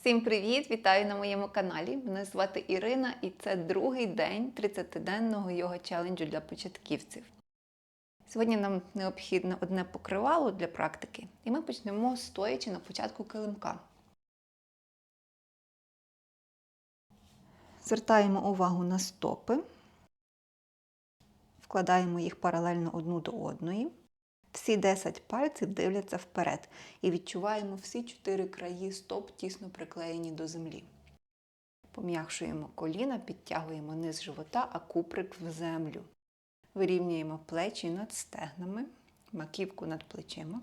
Всім привіт! Вітаю на моєму каналі. Мене звати Ірина, і це другий день 30-денного йога челенджу для початківців. Сьогодні нам необхідне одне покривало для практики, і ми почнемо стоячи на початку килимка. Звертаємо увагу на стопи, вкладаємо їх паралельно одну до одної. Всі 10 пальців дивляться вперед і відчуваємо всі чотири краї стоп тісно приклеєні до землі. Пом'якшуємо коліна, підтягуємо низ живота, а куприк в землю. Вирівнюємо плечі над стегнами, маківку над плечима.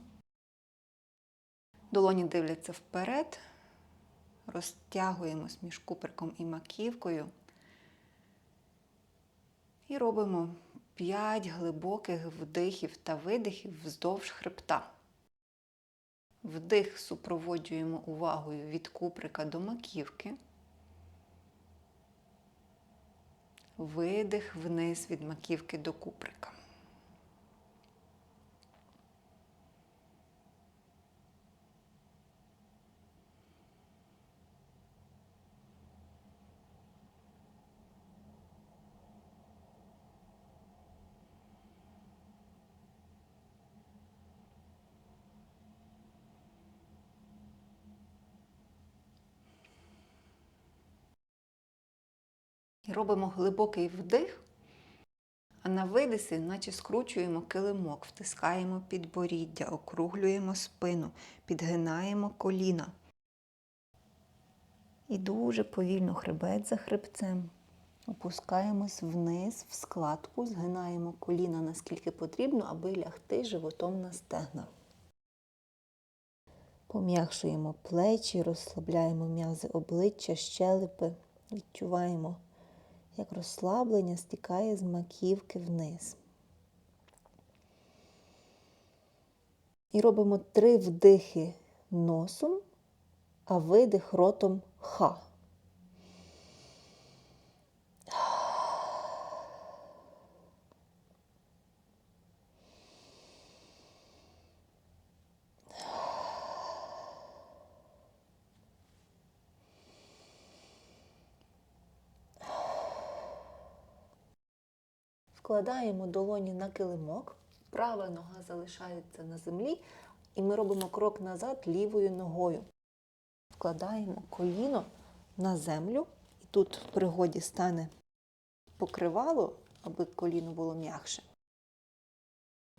Долоні дивляться вперед. Розтягуємось між куприком і маківкою. І робимо 5 глибоких вдихів та видихів вздовж хребта. Вдих супроводжуємо увагою від куприка до маківки. Видих вниз від маківки до куприка. І робимо глибокий вдих, а на видисі, наче скручуємо килимок, втискаємо підборіддя, округлюємо спину, підгинаємо коліна. І дуже повільно хребет за хребцем. Опускаємось вниз в складку, згинаємо коліна наскільки потрібно, аби лягти животом на стегна. Пом'якшуємо плечі, розслабляємо м'язи обличчя, щелепи, відчуваємо як розслаблення стікає з маківки вниз. І робимо три вдихи носом, а видих ротом ха. Вкладаємо долоні на килимок, права нога залишається на землі, і ми робимо крок назад лівою ногою. Вкладаємо коліно на землю, і тут в пригоді стане покривало, аби коліно було м'якше.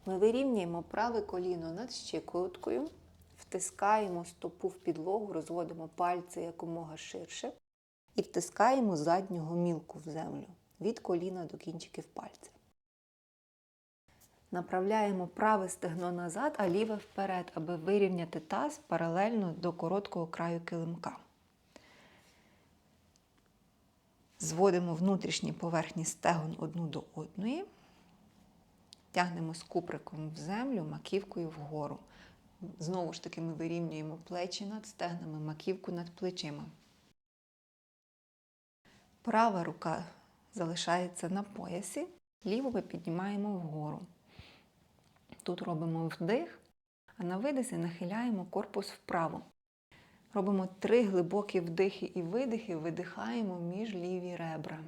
Ми вирівнюємо праве коліно над щиколоткою, втискаємо стопу в підлогу, розводимо пальці якомога ширше і втискаємо задню гомілку в землю від коліна до кінчиків пальців. Направляємо праве стегно назад, а ліве вперед, аби вирівняти таз паралельно до короткого краю килимка. Зводимо внутрішні поверхні стегон одну до одної, тягнемо з куприком в землю, маківкою вгору. Знову ж таки, ми вирівнюємо плечі над стегнами, маківку над плечима. Права рука залишається на поясі, ліву ми піднімаємо вгору. Тут робимо вдих, а на видисі нахиляємо корпус вправо. Робимо три глибокі вдихи і видихи, видихаємо між ліві ребра.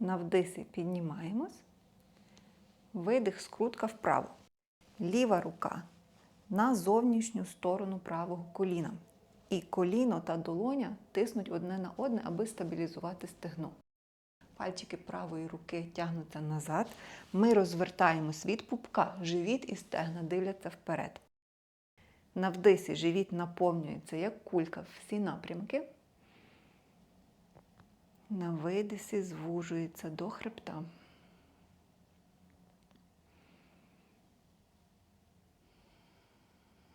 На вдисі піднімаємось. Видих, скрутка вправо. Ліва рука на зовнішню сторону правого коліна. І коліно та долоня тиснуть одне на одне, аби стабілізувати стегно. Пальчики правої руки тягнуться назад. Ми розвертаємось від пупка, живіт і стегна дивляться вперед. На вдисі живіт наповнюється як кулька всі напрямки. На видисі звужується до хребта.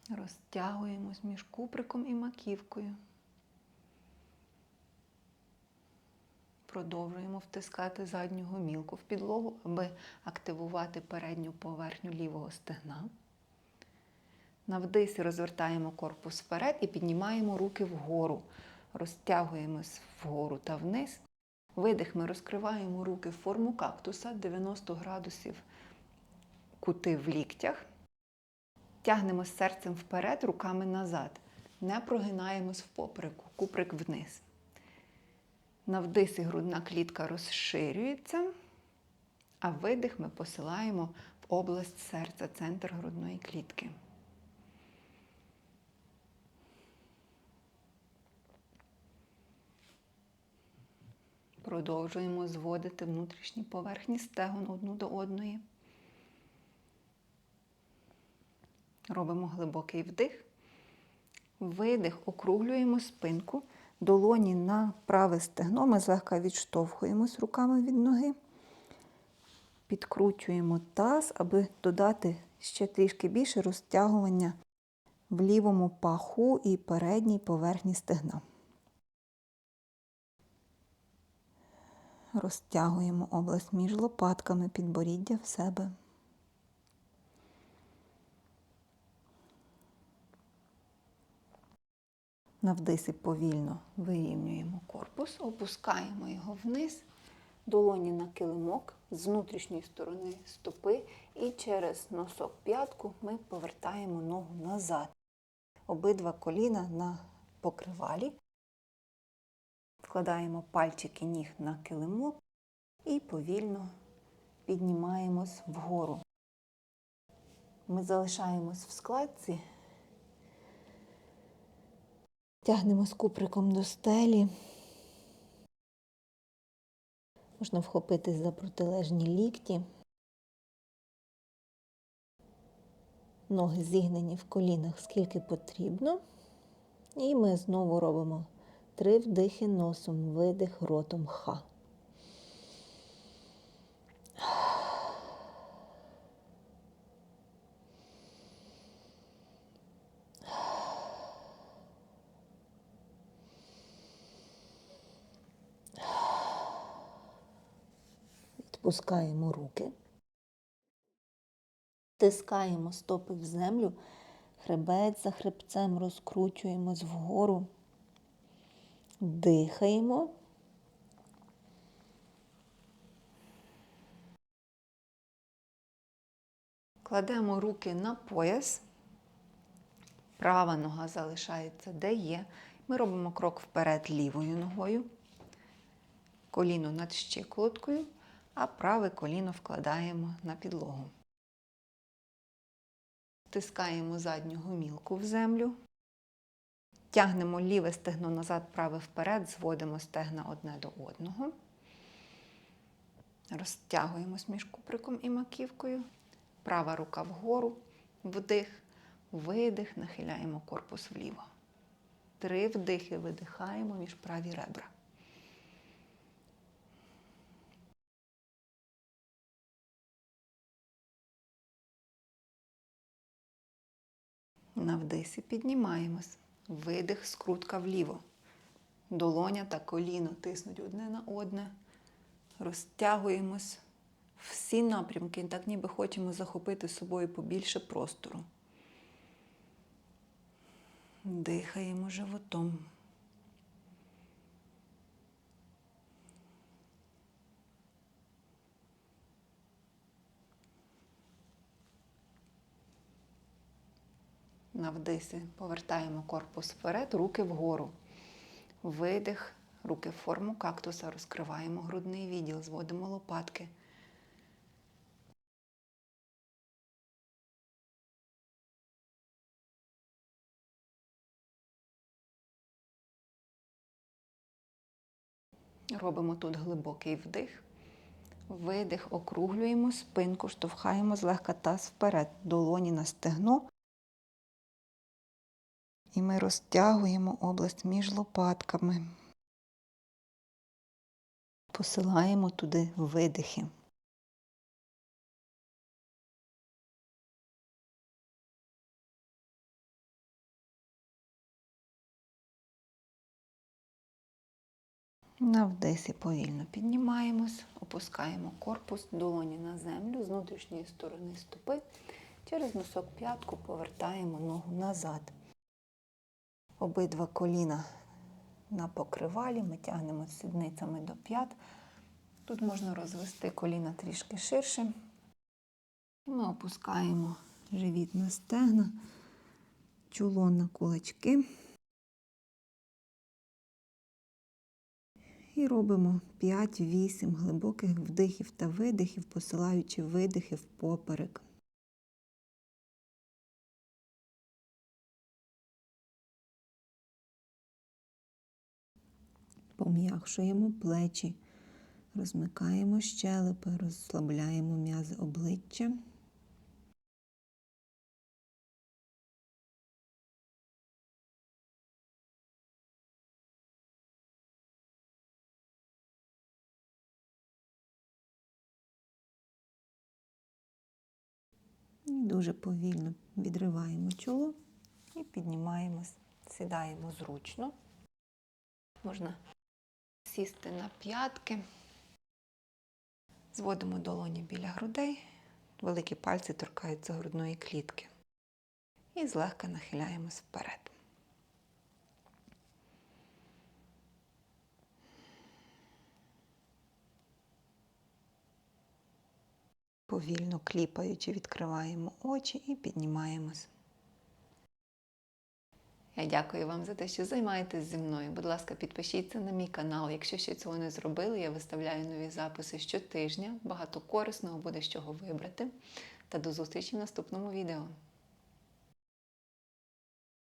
Розтягуємось між куприком і маківкою. Продовжуємо втискати задню гомілку в підлогу, аби активувати передню поверхню лівого стегна. На вдисі розвертаємо корпус вперед і піднімаємо руки вгору. розтягуємось вгору та вниз. Видих ми розкриваємо руки в форму кактуса 90 градусів кути в ліктях. Тягнемо серцем вперед, руками назад. Не прогинаємось в попереку, куприк вниз. На вдисі грудна клітка розширюється, а видих ми посилаємо в область серця, центр грудної клітки. Продовжуємо зводити внутрішні поверхні стегон одну до одної. Робимо глибокий вдих. Видих, округлюємо спинку, долоні на праве стегно. Ми злегка відштовхуємось руками від ноги. Підкручуємо таз, аби додати ще трішки більше розтягування в лівому паху і передній поверхні стегна. Розтягуємо область між лопатками, підборіддя в себе. На вдисі повільно вирівнюємо корпус, опускаємо його вниз, долоні на килимок з внутрішньої сторони стопи і через носок п'ятку ми повертаємо ногу назад. Обидва коліна на покривалі. Вкладаємо пальчики ніг на килимок і повільно піднімаємось вгору. Ми залишаємось в складці. Тягнемо з куприком до стелі. Можна вхопитись за протилежні лікті. Ноги зігнені в колінах скільки потрібно. І ми знову робимо три вдихи носом, видих ротом ха. Відпускаємо руки, тискаємо стопи в землю, хребець за хребцем розкручуємось вгору, дихаємо. Кладемо руки на пояс. Права нога залишається де є. Ми робимо крок вперед лівою ногою, коліно над щиколоткою, а праве коліно вкладаємо на підлогу. Тискаємо задню гомілку в землю. Тягнемо ліве стегно назад, праве вперед, зводимо стегна одне до одного. Розтягуємось між куприком і маківкою. Права рука вгору, вдих, видих, нахиляємо корпус вліво. Три вдихи видихаємо між праві ребра. На вдисі піднімаємось. Видих, скрутка вліво. Долоня та коліно тиснуть одне на одне. Розтягуємось всі напрямки, так ніби хочемо захопити з собою побільше простору. Дихаємо животом. На вдисі повертаємо корпус вперед, руки вгору. Видих, руки в форму кактуса, розкриваємо грудний відділ, зводимо лопатки. Робимо тут глибокий вдих. Видих, округлюємо спинку, штовхаємо злегка таз вперед, долоні на стегно. І ми розтягуємо область між лопатками. Посилаємо туди видихи. На вдисі повільно піднімаємось, опускаємо корпус, долоні на землю з внутрішньої сторони стопи. Через носок п'ятку повертаємо ногу назад. Обидва коліна на покривалі, ми тягнемо сідницями до п'ят. Тут можна розвести коліна трішки ширше. Ми опускаємо живіт на стегна, чоло на кулачки. І робимо 5-8 глибоких вдихів та видихів, посилаючи видихи в Пом'якшуємо плечі, розмикаємо щелепи, розслабляємо м'язи обличчя. Дуже повільно відриваємо чоло і піднімаємось, сідаємо зручно. Можна сісти на п'ятки, зводимо долоні біля грудей, великі пальці торкаються грудної клітки. І злегка нахиляємось вперед. Повільно кліпаючи, відкриваємо очі і піднімаємось. Я дякую вам за те, що займаєтесь зі мною. Будь ласка, підпишіться на мій канал. Якщо ще цього не зробили, я виставляю нові записи щотижня. Багато корисного буде з чого вибрати. Та до зустрічі в наступному відео.